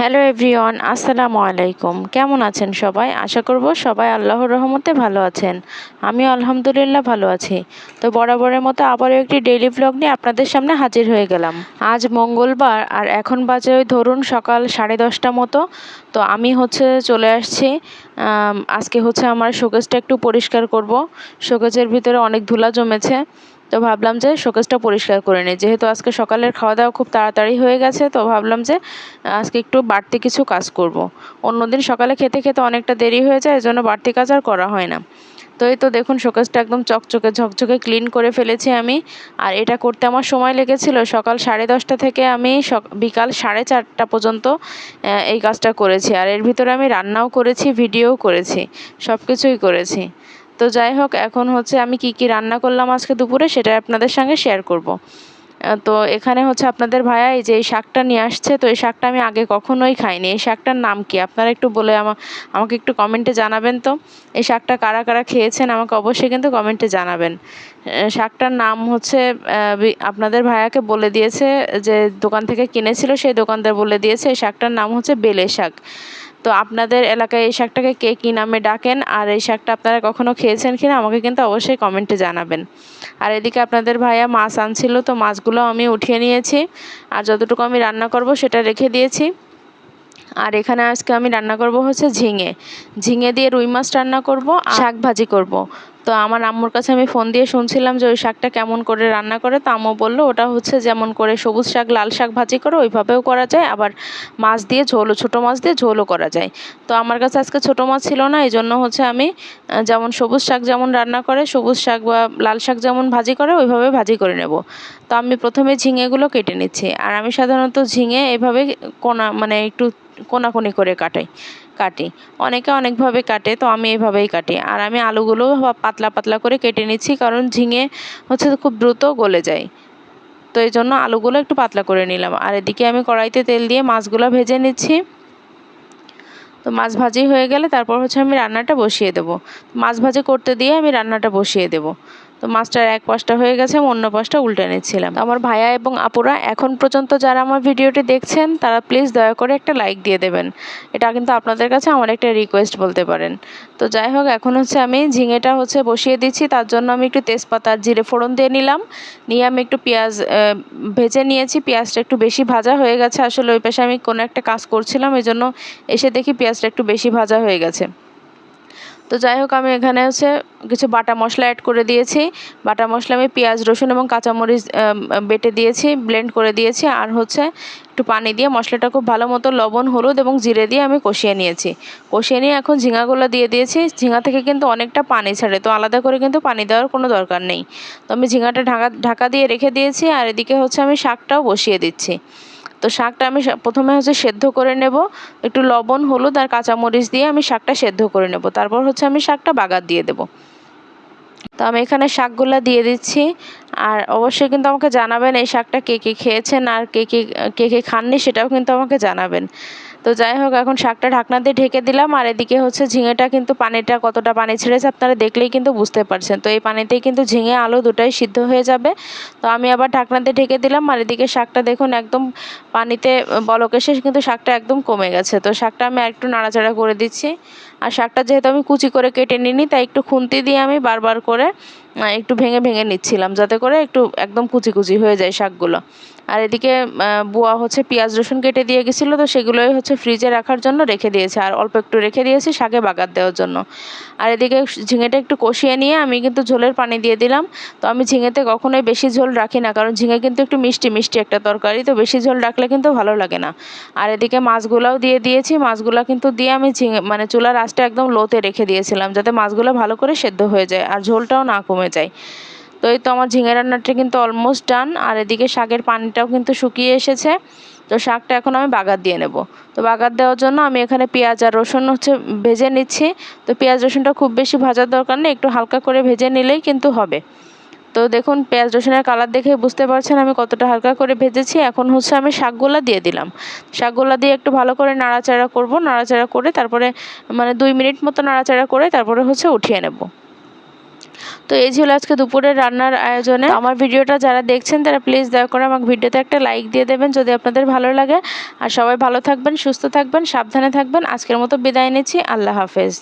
Hello everyone আসসালামু আলাইকুম কেমন আছেন সবাই? আশা করব সবাই আল্লাহর রহমতে ভালো আছেন। আমি আলহামদুলিল্লাহ ভালো আছি। তো বরাবরের মতো আবারও একটি ডেইলি ব্লগ নিয়ে আপনাদের সামনে হাজির হয়ে গেলাম। আজ মঙ্গলবার আর এখন বাজে ওই ধরুন সকাল সাড়ে দশটা মতো। তো আমি হচ্ছে চলে আসছি। আজকে হচ্ছে আমার শোকেসটা একটু পরিষ্কার করব। শোকেসের ভিতরে অনেক ধুলা জমেছে। তো ভাবলাম যে শোকেসটা পরিষ্কার করে নিই। যেহেতু আজকে সকালের খাওয়া দাওয়া খুব তাড়াতাড়ি হয়ে গেছে, তো ভাবলাম যে আজকে একটু বাড়তি কিছু কাজ করব। অন্যদিন সকালে খেতে খেতে অনেকটা দেরি হয়ে যায়, এজন্য বাড়তি কাজ আর করা হয় না। তো এই তো দেখুন, শোকেসটা একদম চকচকে, ঝকঝকে ক্লিন করে ফেলেছি আমি। আর এটা করতে আমার সময় লেগেছিল। সকাল সাড়ে দশটা থেকে আমি বিকাল সাড়ে চারটা পর্যন্ত এই কাজটা করেছি। আর এর ভিতরে আমি রান্নাও করেছি, ভিডিওও করেছি সব কিছুই করেছি। তো যাই হোক, এখন হচ্ছে আমি কি কি রান্না করলাম আজকে দুপুরে সেটা আপনাদের সঙ্গে শেয়ার করব। তো এখানে হচ্ছে আপনাদের ভাইয়া এই যে এই শাকটা নিয়ে আসছে, তো এই শাকটা আমি আগে কখনোই খাইনি। এই শাকটার নাম কি? আপনারা একটু বলে আমা, আমাকে একটু কমেন্টে জানাবেন তো। এই শাকটা কারা কারা খেয়েছেন আমাকে অবশ্যই কিন্তু কমেন্টে জানাবেন। শাকটার নাম হচ্ছে আপনাদের ভাইয়াকে বলে দিয়েছে যে দোকান থেকে কিনেছিল, সেই দোকানদার বলে দিয়েছে, এই শাকটার নাম হচ্ছে বেলে শাক। তো আপনাদের এলাকায় এই শাকটাকে কে কী নামে ডাকেন? আর এই শাকটা আপনারা কখনও খেয়েছেন কিনা? আমাকে কিন্তু অবশ্যই কমেন্টে জানাবেন। আর এদিকে আপনাদের ভাইয়া মাছ আনছিল, তো মাছগুলো আমি উঠিয়ে নিয়েছি। আর যতটুকু আমি রান্না করব সেটা রেখে দিয়েছি। আর এখানে আজকে আমি রান্না করব হচ্ছে ঝিঙে। ঝিঙে দিয়ে রুই মাছ রান্না করব শাক ভাজি করব। তো আমার আম্মুর কাছে আমি ফোন দিয়ে শুনছিলাম যে ওই শাকটা কেমন করে রান্না করে। তো আম্মু বলল, ওটা হচ্ছে যেমন করে সবুজ শাক, লাল শাক ভাজি করে, ওইভাবেও করা যায়। আবার মাছ দিয়ে ঝোলও, ছোটো মাছ দিয়ে ঝোলও করা যায়। তো আমার কাছে আজকে ছোটো মাছ ছিল না এই জন্য হচ্ছে আমি যেমন সবুজ শাক যেমন রান্না করে, সবুজ শাক বা লাল শাক যেমন ভাজি করে, ওইভাবে ভাজি করে নেব। তো আমি প্রথমে ঝিঙেগুলো কেটে নিচ্ছি। আর আমি সাধারণত ঝিঙে এভাবে কোনা মানে একটু কোনাকুনি করে কাটাই। কাটি। অনেকে অনেকভাবে কাটে, তো আমি এভাবেই কাটি। আর আমি আলুগুলো পাতলা পাতলা করে কেটে নিচ্ছি কারণ ঝিঙে হচ্ছে খুব দ্রুত গলে যায়। তো এই জন্য আলুগুলো একটু পাতলা করে নিলাম। আর এদিকে আমি কড়াইতে তেল দিয়ে মাছগুলো ভেজে নিচ্ছি। তো মাছ ভাজি হয়ে গেলে তারপর হচ্ছে আমি রান্নাটা বসিয়ে দেবো। মাছ ভাজি করতে দিয়ে আমি রান্নাটা বসিয়ে দেবো। তো মাছটার এক পাশটা হয়ে গেছে, আমি অন্য পাশটা উল্টে নিচ্ছিলাম। আমার ভাইয়া এবং আপুরা এখন পর্যন্ত যারা আমার ভিডিওটি দেখছেন, তারা প্লিজ দয়া করে একটা লাইক দিয়ে দেবেন। এটা কিন্তু আপনাদের কাছে আমার একটা রিকোয়েস্ট বলতে পারেন। তো যাই হোক, এখন হচ্ছে আমি ঝিঙেটা হচ্ছে বসিয়ে দিচ্ছি। তার জন্য আমি একটু তেজপাতা জিরে ফোড়ন দিয়ে নিলাম। নিয়ে আমি একটু পেঁয়াজ ভেজে নিয়েছি। পেঁয়াজটা একটু বেশি ভাজা হয়ে গেছে। আসলে ওই পাশে আমি কোনো একটা কাজ করছিলাম এই জন্য এসে দেখি পেঁয়াজটা একটু বেশি ভাজা হয়ে গেছে। তো যাই হোক আমি এখানে হচ্ছে কিছু বাটা মশলা অ্যাড করে দিয়েছি। বাটা মশলা আমি পেঁয়াজ, রসুন এবং কাঁচামরিচ বেটে দিয়েছি ব্লেন্ড করে দিয়েছি। আর হচ্ছে একটু পানি দিয়ে মশলাটা খুব ভালো মতো লবণ, হলুদ এবং জিরে দিয়ে আমি কষিয়ে নিয়েছি। কষিয়ে নিয়ে এখন ঝিঙাগুলো দিয়ে দিয়েছি। ঝিঙা থেকে কিন্তু অনেকটা পানি ছাড়ে, তো আলাদা করে কিন্তু পানি দেওয়ার কোনো দরকার নেই। তো আমি ঝিঙাটা ঢাকা ঢাকা দিয়ে রেখে দিয়েছি। আর এদিকে হচ্ছে আমি শাকটাও বসিয়ে দিচ্ছি। তো শাকটা আমি প্রথমে হচ্ছে সেদ্ধ করে নেব। একটু লবণ, হলুদ আর কাঁচামরিচ দিয়ে আমি শাকটা সেদ্ধ করে নেব। তারপর হচ্ছে আমি শাকটা বাগার দিয়ে দেবো। তো আমি এখানে শাকগুলো দিয়ে দিচ্ছি। আর অবশ্যই কিন্তু আমাকে জানাবেন এই শাকটা কে কে খেয়েছেন আর কে কে কে কে খাননি সেটাও কিন্তু আমাকে জানাবেন। তো যাই হোক, এখন শাকটা ঢাকনা দিয়ে ঢেকে দিলাম, আর এদিকে হচ্ছে ঝিঙেটা কিন্তু পানিটা কতটা পানি ছেড়েছে আপনারা দেখলেই কিন্তু বুঝতে পারছেন। তো এই পানিতেই কিন্তু ঝিঙে আলু দুটাই সিদ্ধ হয়ে যাবে। তো আমি আবার ঢাকনা দিয়ে ঢেকে দিলাম, আর এদিকে শাকটা দেখুন একদম পানিতে বলক এসে কিন্তু শাকটা একদম কমে গেছে। তো শাকটা আমি একটু নাড়াচাড়া করে দিচ্ছি। আর শাকটা যেহেতু আমি কুচি করে কেটে নিইনি, তাই একটু খুন্তি দিয়ে আমি বারবার করে একটু ভেঙে ভেঙে নিচ্ছিলাম যাতে করে একটু একদম কুচি কুচি হয়ে যায় শাকগুলো। আর এদিকে বুয়া হচ্ছে পেঁয়াজ, রসুন কেটে দিয়ে গেছিল, তো সেগুলোই হচ্ছে ফ্রিজে রাখার জন্য রেখে দিয়েছে। আর অল্প একটু রেখে দিয়েছি শাকে বাগার দেওয়ার জন্য। আর এদিকে ঝিঙেটা একটু কষিয়ে নিয়ে আমি কিন্তু ঝোলের পানি দিয়ে দিলাম। তো আমি ঝিঙেতে কখনোই বেশি ঝোল রাখি না, কারণ ঝিঙে কিন্তু একটু মিষ্টি মিষ্টি একটা তরকারি, তো বেশি ঝোল রাখলে কিন্তু ভালো লাগে না। আর এদিকে মাছগুলাও দিয়ে দিয়েছি। মাছগুলো কিন্তু দিয়ে আমি ঝিঙে মানে চুলার আঁচটা একদম লোতে রেখে দিয়েছিলাম, যাতে মাছগুলো ভালো করে সেদ্ধ হয়ে যায়, আর ঝোলটাও না কমে যায়। তো এই তো আমার ঝিঙে রান্নাটা কিন্তু অলমোস্ট ডান আর এদিকে শাকের পানিটাও কিন্তু শুকিয়ে এসেছে। তো শাকটা এখন আমি বাগার দিয়ে নেব। তো বাগার দেওয়ার জন্য আমি এখানে পেঁয়াজ আর রসুন হচ্ছে ভেজে নিচ্ছি। তো পেঁয়াজ রসুনটা খুব বেশি ভাজার দরকার নেই, একটু হালকা করে ভেজে নিলেই কিন্তু হবে। তো দেখুন, পেঁয়াজ রসুনের কালার দেখে বুঝতে পারছেন আমি কতটা হালকা করে ভেজেছি। এখন হচ্ছে আমি শাকগুলা দিয়ে দিলাম। শাকগুলা দিয়ে একটু ভালো করে নাড়াচাড়া করব, নাড়াচাড়া করে তারপরে মানে দুই মিনিট মতো নাড়াচাড়া করে তারপরে হচ্ছে উঠিয়ে নেব। তো এই ছিল আজকে দুপুরের রান্নার আয়োজনে। আমার ভিডিওটা যারা দেখছেন, তারা প্লিজ দয়া করে আমার ভিডিওতে একটা লাইক দিয়ে দেবেন যদি আপনাদের ভালো লাগে। আর সবাই ভালো থাকবেন, সুস্থ থাকবেন, সাবধানে থাকবেন। আজকের মতো বিদায় নিচ্ছি। আল্লাহ হাফেজ।